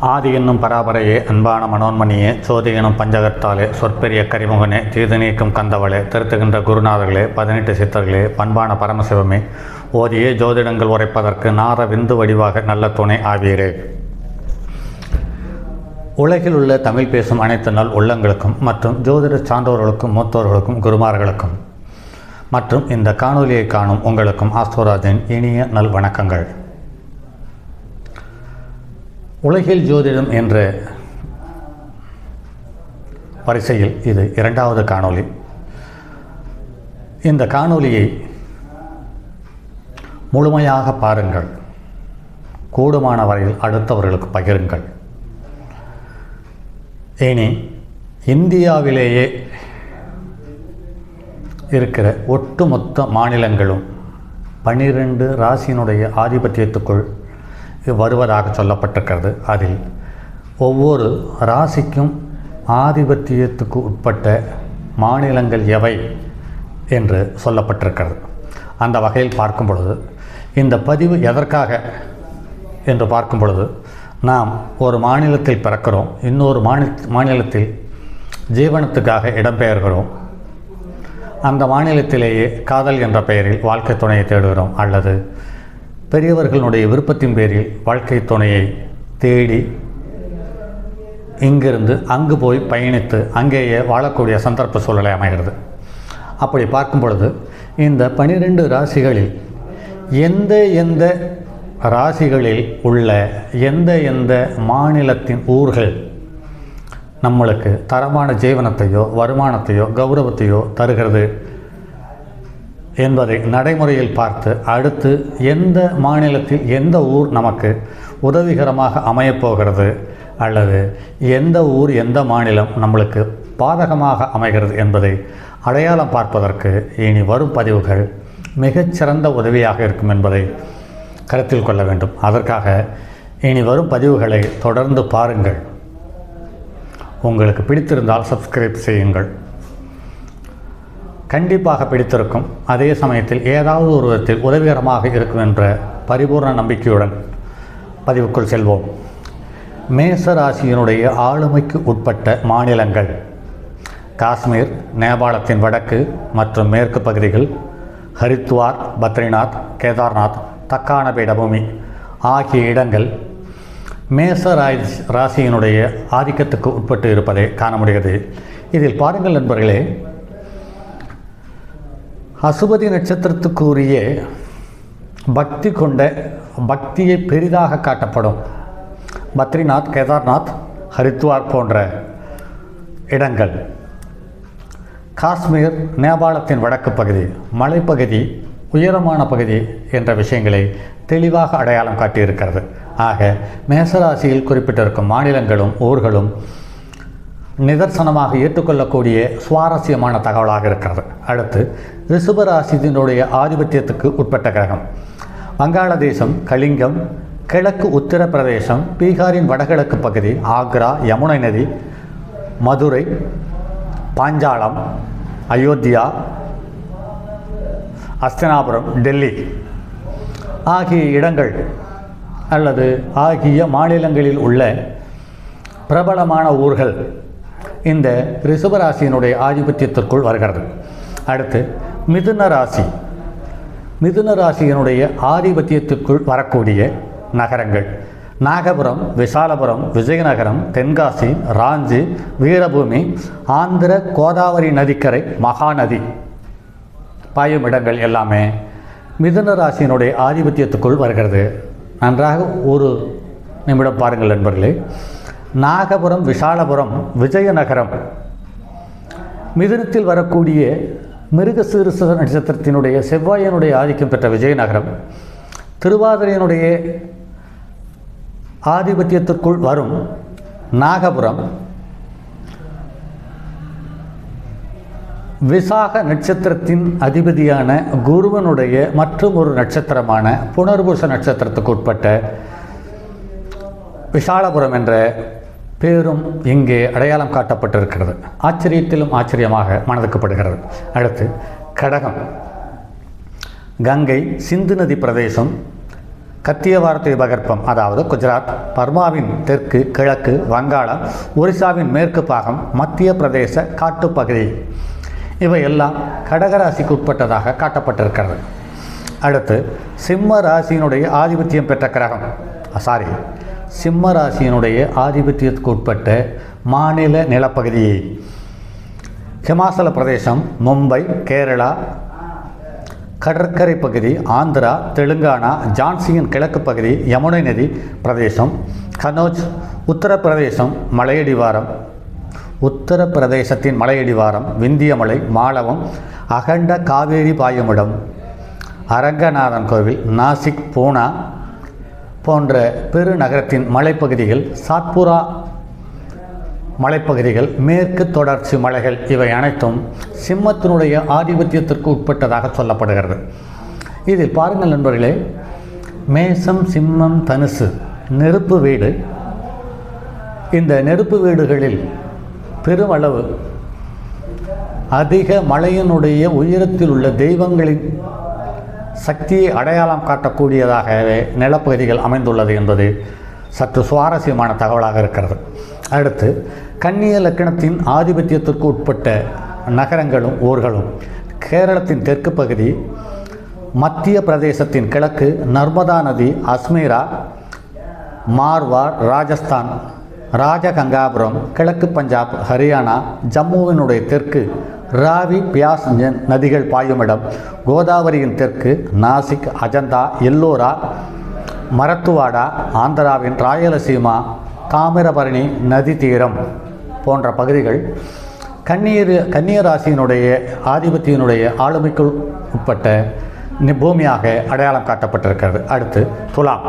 ஆதி என்னும் பராபரையே அன்பான மனோன்மணியே சோதி எனும் பஞ்சகர்த்தாலே சொற்பெரிய கரிமுகனே தீது நீக்கும் கந்தவளே திருத்துகின்ற குருநாதர்களே பதினெட்டு சித்தர்களே பண்பான பரமசிவமே ஓதியே ஜோதிடங்கள் உரைப்பதற்கு நார விந்து வடிவாக நல்ல துணை ஆவீரே. உலகில் உள்ள தமிழ் பேசும் அனைத்து நல் உள்ளங்களுக்கும் மற்றும் ஜோதிட சான்றோர்களுக்கும் மூத்தோர்களுக்கும் குருமார்களுக்கும் மற்றும் இந்த காணொலியை காணும் உங்களுக்கும் ஆஸ்தோராஜின் இனிய நல் வணக்கங்கள். உலகில் ஜோதிடம் என்ற வரிசையில் இது இரண்டாவது காணொளி. இந்த காணொளியை முழுமையாக பாருங்கள். கூடுமான வரையில் அடுத்தவர்களுக்கு பகிருங்கள். இனி இந்தியாவிலேயே இருக்கிற ஒட்டுமொத்த மாநிலங்களும் பன்னிரண்டு ராசியினுடைய ஆதிபத்தியத்துக்குள் வருவதாக சொல்லப்பட்டிருக்கிறது. அதில் ஒவ்வொரு ராசிக்கும் ஆதிபத்தியத்துக்கு உட்பட்ட மாநிலங்கள் எவை என்று சொல்லப்பட்டிருக்கிறது. அந்த வகையில் பார்க்கும் பொழுது இந்த பதிவு எதற்காக என்று பார்க்கும் பொழுது நாம் ஒரு மாநிலத்தில் பிறக்கிறோம் இன்னொரு மாநில மாநிலத்தில் ஜீவனத்துக்காக இடம்பெயர்கிறோம். அந்த மாநிலத்திலேயே காதல் என்ற பெயரில் வாழ்க்கை துணையை தேடுகிறோம் அல்லது பெரியவர்களுடைய விருப்பத்தின் பேரில் வாழ்க்கை துணையை தேடி இங்கிருந்து அங்கு போய் பயணித்து அங்கேயே வாழக்கூடிய சந்தர்ப்ப சூழலை அமைகிறது. அப்படி பார்க்கும் பொழுது இந்த பனிரெண்டு ராசிகளில் எந்த எந்த ராசிகளில் உள்ள எந்த எந்த மாநிலத்தின் ஊர்கள் நம்மளுக்கு தரமான ஜீவனத்தையோ வருமானத்தையோ கௌரவத்தையோ தருகிறது என்பதை நடைமுறையில் பார்த்து அடுத்து எந்த மாநிலத்தில் எந்த ஊர் நமக்கு உதவிகரமாக அமையப்போகிறது அல்லது எந்த ஊர் எந்த மாநிலம் நம்மளுக்கு பாதகமாக அமைகிறது என்பதை அடையாளம் பார்ப்பதற்கு இனி வரும் பதிவுகள் மிகச்சிறந்த உதவியாக இருக்கும் என்பதை கருத்தில் கொள்ள வேண்டும். அதற்காக இனி வரும் பதிவுகளை தொடர்ந்து பாருங்கள். உங்களுக்கு பிடித்திருந்தால் சப்ஸ்கிரைப் செய்யுங்கள். கண்டிப்பாக பிடித்திருக்கும். அதே சமயத்தில் ஏதாவது ஒரு விதத்தில் உதவிகரமாக இருக்கும் என்ற பரிபூர்ண நம்பிக்கையுடன் பதிவுக்குள் செல்வோம். மேச ராசியினுடைய ஆளுமைக்கு உட்பட்ட மாநிலங்கள் காஷ்மீர் நேபாளத்தின் வடக்கு மற்றும் மேற்கு பகுதிகள் ஹரித்வார் பத்ரிநாத் கேதார்நாத் தக்கான பீடபூமி ஆகிய இடங்கள் மேச ராசியினுடைய ஆதிக்கத்துக்கு உட்பட்டு இருப்பதை காண முடிகிறது. இதில் பாருங்கள் நண்பர்களே அசுபதி நட்சத்திரத்துக்குரிய பக்தி கொண்ட பக்தியை பெரிதாக காட்டப்படும். பத்ரிநாத் கேதார்நாத் ஹரித்வார் போன்ற இடங்கள். காஷ்மீர் நேபாளத்தின் வடக்கு பகுதி மலைப்பகுதி உயரமான பகுதி என்ற விஷயங்களை தெளிவாக அடையாளம் காட்டியிருக்கிறது. ஆக மேசராசியில் குறிப்பிட்டிருக்கும் மாநிலங்களும் ஊர்களும் நிதர்சனமாக ஏற்றுக்கொள்ளக்கூடிய சுவாரஸ்யமான தகவலாக இருக்கிறது. அடுத்து ரிஷபராசியினுடைய ஆதிபத்தியத்துக்கு உட்பட்ட கிரகம். வங்காளதேசம் கலிங்கம் கிழக்கு உத்தரப்பிரதேசம் பீகாரின் வடகிழக்கு பகுதி ஆக்ரா யமுனை நதி மதுரை பாஞ்சாலம் அயோத்தியா அஸ்தனாபுரம் டெல்லி ஆகிய இடங்கள் அல்லது ஆகிய மாநிலங்களில் உள்ள பிரபலமான ஊர்கள் இந்த ரிஷபராசியினுடைய ஆதிபத்தியத்திற்குள் வருகிறது. அடுத்து மிதுன ராசி. மிதுன ராசியினுடைய ஆதிபத்தியத்திற்குள் வரக்கூடிய நகரங்கள். நாகபுரம் விசாலபுரம் விஜயநகரம் தென்காசி ராஞ்சி வீரபூமி ஆந்திர கோதாவரி நதிக்கரை மகாநதி. பாயும் இடங்கள் எல்லாமே மிதுன ராசியினுடைய ஆதிபத்தியத்துக்குள் வருகிறது. நன்றாக ஒரு நிமிடம் பாருங்கள் நண்பர்களே. நாகபுரம் விசாலபுரம் விஜயநகரம். மிதுனத்தில் வரக்கூடிய மிருகசீரிச நட்சத்திரத்தினுடைய செவ்வாயினுடைய ஆதிக்கம் பெற்ற விஜயநகரம். திருவாதிரையினுடைய ஆதிபத்தியத்திற்குள் வரும் நாகபுரம். விசாக நட்சத்திரத்தின் அதிபதியான குருவனுடைய மற்றும் ஒரு நட்சத்திரமான புனர்பூச நட்சத்திரத்துக்கு உட்பட்ட விஷாலபுரம் என்ற பேரும் இங்கே அடையாளம் காட்டப்பட்டிருக்கிறது. ஆச்சரியத்திலும் ஆச்சரியமாக மனதுக்கப்படுகிறது. அடுத்து கடகம். கங்கை சிந்து நதி பிரதேசம் கத்தியவார தீபகற்பம் அதாவது குஜராத் பர்மாவின் தெற்கு கிழக்கு வங்காளம் ஒரிசாவின் மேற்கு பாகம் மத்திய பிரதேச காட்டுப்பகுதி. இவை எல்லாம் கடகராசிக்கு உட்பட்டதாக காட்டப்பட்டிருக்கிறது. அடுத்து சிம்ம ராசியினுடைய ஆதிபத்தியம் பெற்ற கிரகம். சாரி சிம்ம ராசியினுடைய ஆதிபத்தியத்துக்கு உட்பட்ட மாநில நிலப்பகுதியை ஹிமாச்சல பிரதேசம் மும்பை கேரளா கடற்கரை பகுதி ஆந்திரா தெலுங்கானா ஜான்சியின் கிழக்கு பகுதி யமுனை நதி பிரதேசம் கனோஜ் உத்தரப்பிரதேசம் மலையடிவாரம். உத்தரப்பிரதேசத்தின் மலையடிவாரம் விந்தியமலை மாலவம் அகண்ட காவேரி பாயுமிடம். அரங்கநாதன் கோவில் நாசிக் பூனா போன்ற பெருநகரத்தின் மலைப்பகுதிகள் சாத்புரா மலைப்பகுதிகள் மேற்கு தொடர்ச்சி மலைகள் இவை அனைத்தும் சிம்மத்தினுடைய ஆதிபத்தியத்திற்கு உட்பட்டதாக சொல்லப்படுகிறது. இதில் பாருங்கள் நண்பர்களே மேசம் சிம்மம் தனுசு நெருப்பு வீடு. இந்த நெருப்பு வீடுகளில் பெருமளவு அதிக மலையினுடைய உயரத்தில் உள்ள தெய்வங்களின் சக்தியை அடையாளம் காட்டக்கூடியதாகவே நிலப்பகுதிகள் அமைந்துள்ளது என்பது சற்று சுவாரஸ்யமான தகவலாக இருக்கிறது. அடுத்து கன்னிய லக்கணத்தின் ஆதிபத்தியத்திற்கு உட்பட்ட நகரங்களும் ஊர்களும் கேரளத்தின் தெற்கு பகுதி மத்திய பிரதேசத்தின் கிழக்கு நர்மதா நதி அஸ்மீரா மார்வார் ராஜஸ்தான் ராஜகங்காபுரம் கிழக்கு பஞ்சாப் ஹரியானா ஜம்முவினுடைய தெற்கு ராவி பியாஸ் ந- நதிகள் பாயுமிடம் கோதாவரியின் தெற்கு நாசிக் அஜந்தா எல்லோரா மரத்துவாடா ஆந்திராவின் ராயலசீமா தாமிரபரணி நதி தீரம் போன்ற பகுதிகள் கண்ணீர் கன்னியராசியினுடைய ஆதிபத்தியினுடைய ஆளுமைக்குள் உட்பட்ட பூமியாக அடையாளம் காட்டப்பட்டிருக்கிறது. அடுத்து துலாம்.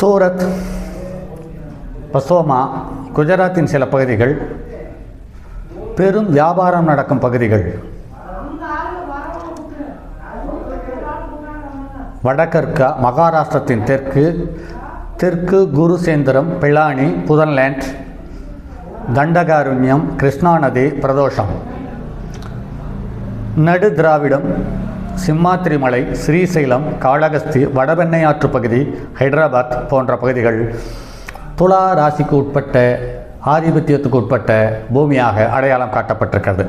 சூரத் பசோமா குஜராத்தின் சில பகுதிகள் பெரும் வியாபாரம் நடக்கும் பகுதிகள். வடகற்கா மகாராஷ்டிரத்தின் தெற்கு தெற்கு குருசேந்திரம் பிளானி புதன்லேண்ட் தண்டகாருண்யம் கிருஷ்ணா நதி பிரதோஷம். நடு திராவிடம் சிம்மாத்திரி மலை ஸ்ரீசைலம் காளகஸ்தி வடபெண்ணை பகுதி ஹைதராபாத் போன்ற பகுதிகள். துலா ராசிக்கு உட்பட்ட ஆதிபத்தியத்துக்கு உட்பட்ட பூமியாக அடையாளம் காட்டப்பட்டிருக்கிறது.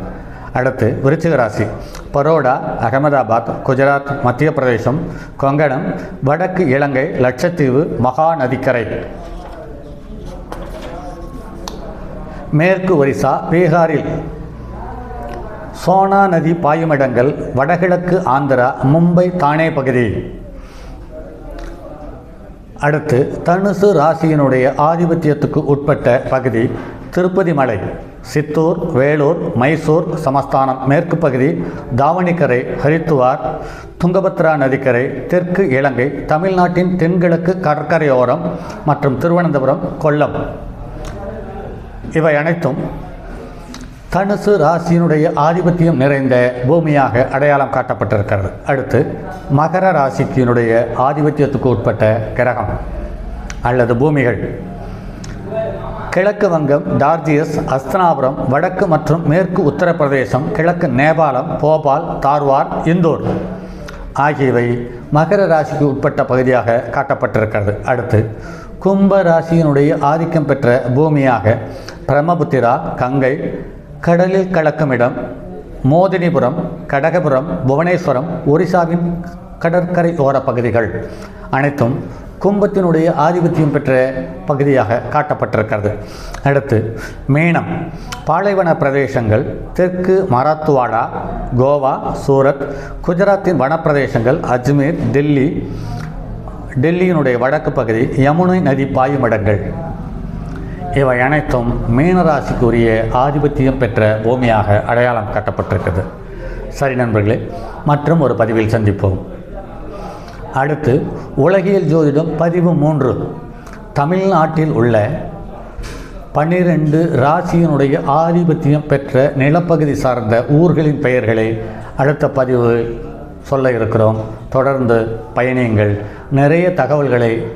அடுத்து விருச்சிக ராசி. பரோடா அகமதாபாத் குஜராத் மத்திய பிரதேசம் கொங்கணம் வடக்கு இலங்கை லட்சத்தீவு மகா நதிக்கரை மேற்கு ஒரிசா பீகாரில். சோனா நதி பாயுமிடங்கள் வடகிழக்கு ஆந்திரா மும்பை தானே பகுதி. அடுத்து தனுசு ராசியினுடைய ஆதிபத்தியத்துக்கு உட்பட்ட பகுதி திருப்பதி மலை சித்தூர் வேலூர் மைசூர் சமஸ்தானம். மேற்கு பகுதி தாவணிக்கரை ஹரித்துவார் துங்கபத்ரா நதிக்கரை தெற்கு இலங்கை தமிழ்நாட்டின் தென்கிழக்கு கடற்கரையோரம் மற்றும் திருவனந்தபுரம் கொல்லம். இவை அனைத்தும் தனுசு ராசியினுடைய ஆதிபத்தியம் நிறைந்த பூமியாக அடையாளம் காட்டப்பட்டிருக்கிறது. அடுத்து மகர ராசிக்கினுடைய ஆதிபத்தியத்துக்கு உட்பட்ட கிரகம் அல்லது பூமிகள். கிழக்கு வங்கம் டார்ஜியஸ் அஸ்தனாபுரம் வடக்கு மற்றும் மேற்கு உத்தரப்பிரதேசம் கிழக்கு நேபாளம் போபால் தார்வார் இந்தூர் ஆகியவை மகர ராசிக்கு உட்பட்ட பகுதியாக காட்டப்பட்டிருக்கிறது. அடுத்து கும்ப ராசியினுடைய ஆதிக்கம் பெற்ற பூமியாக பிரம்மபுத்திரா கங்கை கடலில் கலக்கும் இடம் மோதினிபுரம் கடகபுரம் புவனேஸ்வரம் ஒரிசாவின் கடற்கரை ஓர பகுதிகள் அனைத்தும் கும்பத்தினுடைய ஆதிபத்தியம் பெற்ற பகுதியாக காட்டப்பட்டிருக்கிறது. அடுத்து மீனம் பாலைவன பிரதேசங்கள் தெற்கு மராத்துவாடா கோவா சூரத் குஜராத்தின் வனப்பிரதேசங்கள் அஜ்மீர் டெல்லி டெல்லியினுடைய வடக்கு பகுதி யமுனை நதி பாயுமிடங்கள் இவை அனைத்தும் மீனராசிக்குரிய ஆதிபத்தியம் பெற்ற பூமியாக அடையாளம் காட்டப்பட்டிருக்கிறது. சரி நண்பர்களே மற்றும் ஒரு பதிவில் சந்திப்போம். அடுத்து உலகியல் ஜோதிடம் பதிவு மூன்று. தமிழ்நாட்டில் உள்ள பன்னிரண்டு ராசியினுடைய ஆதிபத்தியம் பெற்ற நிலப்பகுதி சார்ந்த ஊர்களின் பெயர்களை அடுத்த பதிவு சொல்ல இருக்கிறோம். தொடர்ந்து பயணியுங்கள். நிறைய தகவல்களை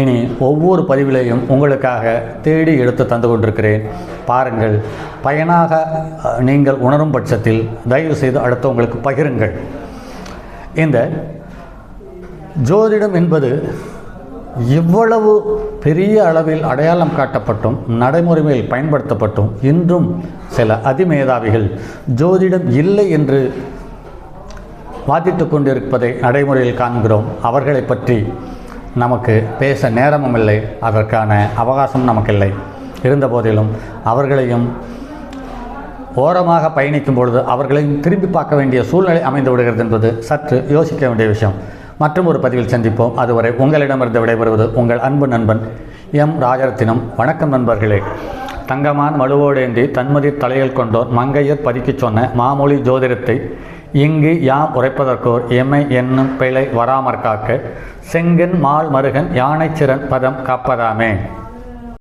இனி ஒவ்வொரு பதிவிலையும் உங்களுக்காக தேடி எடுத்து தந்து கொண்டிருக்கிறேன். பாருங்கள் பயனாக நீங்கள் உணரும் பட்சத்தில் தயவு செய்து அடுத்தவங்களுக்கு பகிருங்கள். இந்த ஜோதிடம் என்பது இவ்வளவு பெரிய அளவில் அடையாளம் காட்டப்பட்டும் நடைமுறையில் பயன்படுத்தப்பட்டும் இன்றும் சில அதிமேதாவிகள் ஜோதிடம் இல்லை என்று வாதிட்டு கொண்டிருப்பதை நடைமுறையில் காண்கிறோம். அவர்களை பற்றி நமக்கு பேச நேரமும் இல்லை அதற்கான அவகாசம் நமக்கில்லை. இருந்தபோதிலும் அவர்களையும் ஓரமாக பயணிக்கும் பொழுது அவர்களையும் திரும்பி பார்க்க வேண்டிய சூழ்நிலை அமைந்து விடுகிறது என்பது சற்று யோசிக்க வேண்டிய விஷயம். மற்றும் ஒரு பதிவில் சந்திப்போம். அதுவரை உங்களிடமிருந்து விடைபெறுவது உங்கள் அன்பு நண்பன் எம். ராஜரத்தினம். வணக்கம் நண்பர்களே. தங்கமான் வலுவோடேந்தி தன்மதி தலையில் கொண்டோர் மங்கையர் பதுக்கிச் சொன்ன மாமொழி ஜோதிடத்தை இங்கு யாம் உரைப்பதற்கோர் எம்மை என்னும் பிழை வராமற் காக்க செங்கன் மால் மருகன் யானைச்சிறன் பதம் காப்பதாமே.